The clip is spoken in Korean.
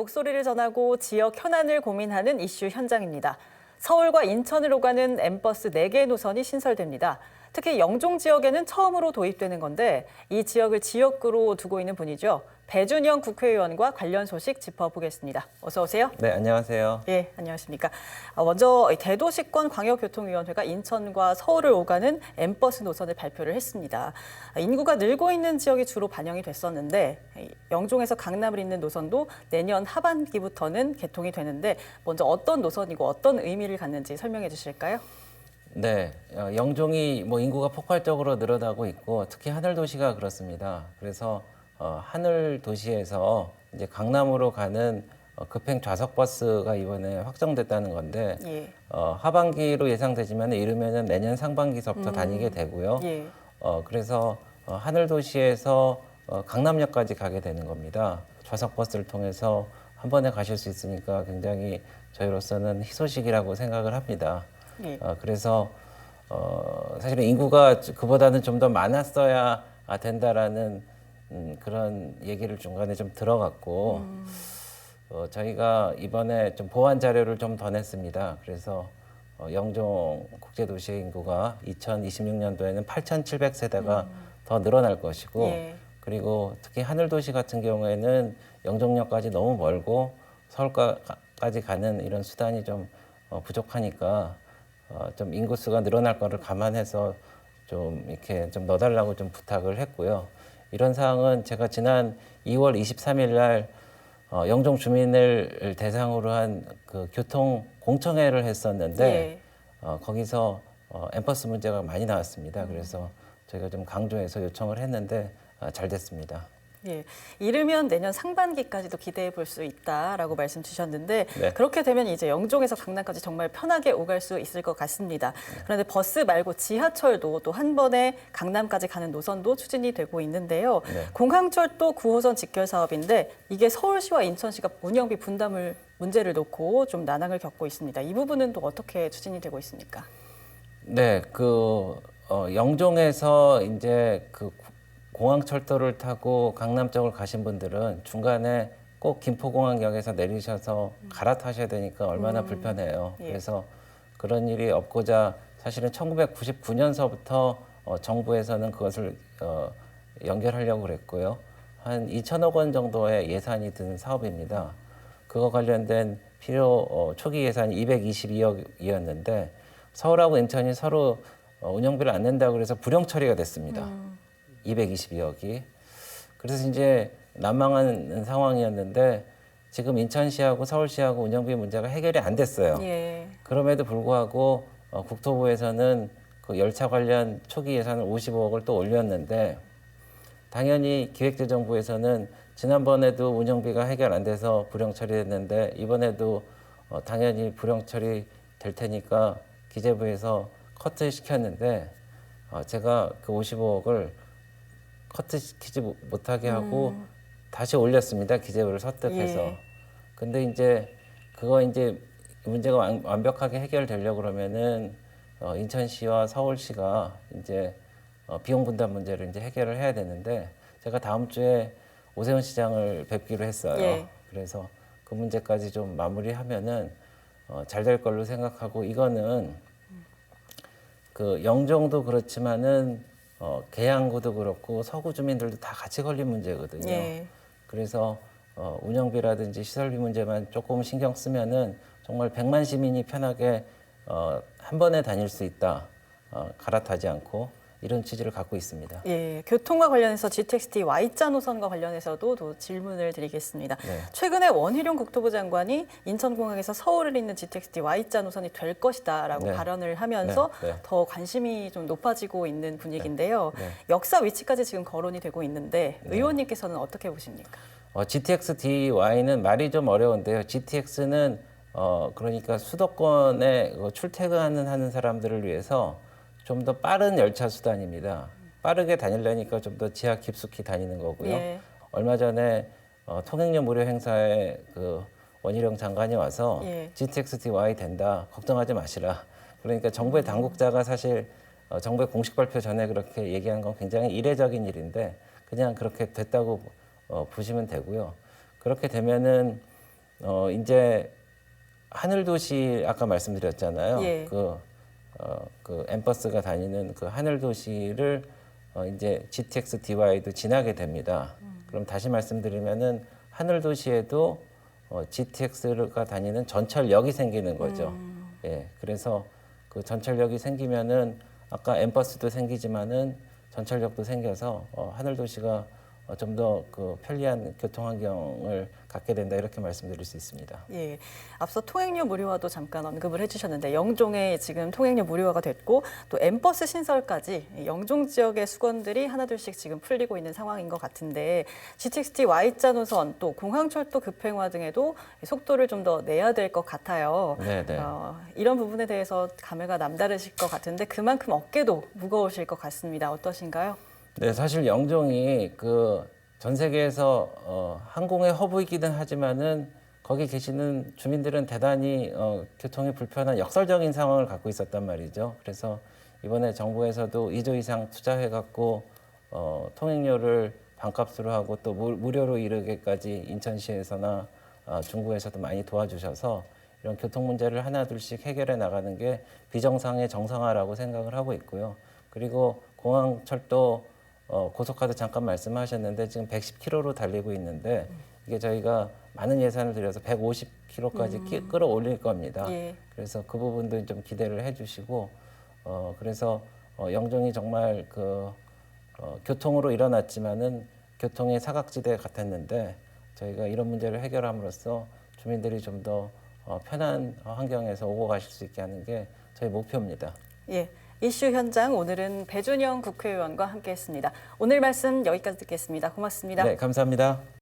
목소리를 전하고 지역 현안을 고민하는 이슈 현장입니다. 서울과 인천을 오가는 엠버스 4개 노선이 신설됩니다. 특히 영종 지역에는 처음으로 도입되는 건데 이 지역을 지역구로 두고 있는 분이죠. 배준영 국회의원과 관련 소식 짚어보겠습니다. 어서 오세요. 네, 안녕하세요. 예, 안녕하십니까. 아, 먼저 대도시권 광역교통위원회가 인천과 서울을 오가는 엠버스 노선을 발표를 했습니다. 아, 인구가 늘고 있는 지역이 주로 반영이 됐었는데 이 영종에서 강남을 잇는 노선도 내년 하반기부터는 개통이 되는데 먼저 어떤 노선이고 어떤 의미를 갖는지 설명해 주실까요? 네, 어, 영종이 뭐 인구가 폭발적으로 늘어나고 있고 특히 하늘 도시가 그렇습니다. 그래서 어, 하늘 도시에서 이제 강남으로 가는 어, 급행 좌석 버스가 이번에 확정됐다는 건데 예. 어, 하반기로 예상되지만 이르면은 내년 상반기서부터 다니게 되고요. 예. 어, 그래서 어, 하늘 도시에서 어, 강남역까지 가게 되는 겁니다. 좌석 버스를 통해서 한 번에 가실 수 있으니까 굉장히 저희로서는 희소식이라고 생각을 합니다. 예. 어, 그래서 어, 사실은 인구가 그보다는 좀 더 많았어야 된다라는 음, 그런 얘기를 중간에 좀 들어갔고 어, 저희가 이번에 좀 보완 자료를 좀 더 냈습니다. 그래서 어, 영종 국제도시의 인구가 2026년도에는 8,700세대가 더 늘어날 것이고 예. 그리고 특히 하늘도시 같은 경우에는 영종역까지 너무 멀고 서울까지 가는 이런 수단이 좀 어, 부족하니까 어, 좀 인구수가 늘어날 거를 감안해서 좀 이렇게 좀 넣어달라고 좀 부탁을 했고요. 이런 사항은 제가 지난 2월 23일 날 어, 영종 주민을 대상으로 한 그 교통 공청회를 했었는데 예. 어, 거기서 어, 엠버스 문제가 많이 나왔습니다. 그래서 저희가 좀 강조해서 요청을 했는데 아, 잘 됐습니다. 예, 이르면 내년 상반기까지도 기대해 볼 수 있다라고 말씀 주셨는데 네. 그렇게 되면 이제 영종에서 강남까지 정말 편하게 오갈 수 있을 것 같습니다. 그런데 버스 말고 지하철도 또 한 번에 강남까지 가는 노선도 추진이 되고 있는데요. 네. 공항철도 9호선 직결 사업인데 이게 서울시와 인천시가 운영비 분담을 문제를 놓고 좀 난항을 겪고 있습니다. 이 부분은 또 어떻게 추진이 되고 있습니까? 네, 그 어, 영종에서 이제 그 구- 공항철도를 타고 강남 쪽을 가신 분들은 중간에 꼭 김포공항역에서 내리셔서 갈아타셔야 되니까 얼마나 불편해요. 예. 그래서 그런 일이 없고자 사실은 1999년서부터 어, 정부에서는 그것을 어, 연결하려고 그랬고요. 한 2천억 원 정도의 예산이 든 사업입니다. 그거 관련된 필요 어, 초기 예산이 222억이었는데 서울하고 인천이 서로 어, 운영비를 안 낸다고 그래서 불용 처리가 됐습니다. 222억이. 그래서 이제 난망한 상황이었는데 지금 인천시하고 서울시하고 운영비 문제가 해결이 안 됐어요. 예. 그럼에도 불구하고 어, 국토부에서는 그 열차 관련 초기 예산을 55억을 또 올렸는데 당연히 기획재정부에서는 지난번에도 운영비가 해결 안 돼서 불용 처리했는데 이번에도 어, 당연히 불용 처리 될 테니까 기재부에서 커트 시켰는데 어, 제가 그 55억을 커트 시키지 못- 못하게 하고 다시 올렸습니다 기재부를 설득해서 예. 근데 이제 그거 이제 문제가 완, 완벽하게 해결되려고 그러면은 어, 인천시와 서울시가 이제 어, 비용 분담 문제를 이제 해결을 해야 되는데 제가 다음 주에 오세훈 시장을 뵙기로 했어요. 예. 그래서 그 문제까지 좀 마무리하면은 어, 잘 될 걸로 생각하고 이거는 그 영종도 그렇지만은 어, 계양구도 그렇고 서구 주민들도 다 같이 걸린 문제거든요. 예. 그래서 어, 운영비라든지 시설비 문제만 조금 신경 쓰면은 정말 100만 시민이 편하게 어, 한 번에 다닐 수 있다. 어, 갈아타지 않고 이런 취지를 갖고 있습니다. 예, 교통과 관련해서 GTX-T Y자 노선과 관련해서도 또 질문을 드리겠습니다. 네. 최근에 원희룡 국토부 장관이 인천공항에서 서울을 잇는 GTX-T Y자 노선이 될 것이다라고 네. 발언을 하면서 네, 네. 더 관심이 좀 높아지고 있는 분위기인데요. 네. 역사 위치까지 지금 거론이 되고 있는데 의원님께서는 어떻게 보십니까? 어, GTX DY는 말이 좀 어려운데요. GTX는 어, 그러니까 수도권에 그 출퇴근하는 하는 사람들을 위해서 좀 더 빠른 열차 수단입니다. 빠르게 다니려니까 좀 더 지하 깊숙이 다니는 거고요. 예. 얼마 전에 어, 통행료 무료 행사에 그 원희룡 장관이 와서 예. GTX DY 된다 걱정하지 마시라. 그러니까 정부의 당국자가 사실 어, 정부의 공식 발표 전에 그렇게 얘기한 건 굉장히 이례적인 일인데 그냥 그렇게 됐다고 어, 보시면 되고요. 그렇게 되면은 어 이제 하늘 도시 아까 말씀드렸잖아요. 예. 그, 어, 그 엠버스가 다니는 그 하늘 도시를 어, 이제 GTX DY도 지나게 됩니다. 그럼 다시 말씀드리면은 하늘 도시에도 어, GTX가 다니는 전철역이 생기는 거죠. 예. 그래서 그 전철역이 생기면은 아까 엠버스도 생기지만은 전철역도 생겨서 어, 하늘 도시가 어, 좀 더 그 편리한 교통 환경을 갖게 된다 이렇게 말씀드릴 수 있습니다. 예, 앞서 통행료 무료화도 잠깐 언급을 해주셨는데 영종에 지금 통행료 무료화가 됐고 또 엠버스 신설까지 영종 지역의 수건들이 하나둘씩 지금 풀리고 있는 상황인 것 같은데 GTX-T Y자 노선 또 공항철도 급행화 등에도 속도를 좀 더 내야 될 것 같아요. 네, 네. 어, 이런 부분에 대해서 감회가 남다르실 것 같은데 그만큼 어깨도 무거우실 것 같습니다. 어떠신가요? 네, 사실 영종이 그 전 세계에서 어, 항공의 허브이기는 하지만은 거기 계시는 주민들은 대단히 어, 교통이 불편한 역설적인 상황을 갖고 있었단 말이죠. 그래서 이번에 정부에서도 2조 이상 투자해 갖고 어, 통행료를 반값으로 하고 또 무, 무료로 이르게까지 인천시에서나 어, 중구에서도 많이 도와주셔서 이런 교통 문제를 하나둘씩 해결해 나가는 게 비정상의 정상화라고 생각을 하고 있고요. 그리고 공항철도 어, 고속화도 잠깐 말씀하셨는데 지금 110km로 달리고 있는데 이게 저희가 많은 예산을 들여서 150km까지 끼, 끌어올릴 겁니다. 예. 그래서 그 부분도 좀 기대를 해주시고 어, 그래서 어, 영종이 정말 그 어, 교통으로 일어났지만은 교통의 사각지대 같았는데 저희가 이런 문제를 해결함으로써 주민들이 좀더 어, 편한 환경에서 오고 가실 수 있게 하는 게 저희 목표입니다. 예. 이슈 현장 오늘은 배준영 국회의원과 함께했습니다. 오늘 말씀 여기까지 듣겠습니다. 고맙습니다. 네, 감사합니다.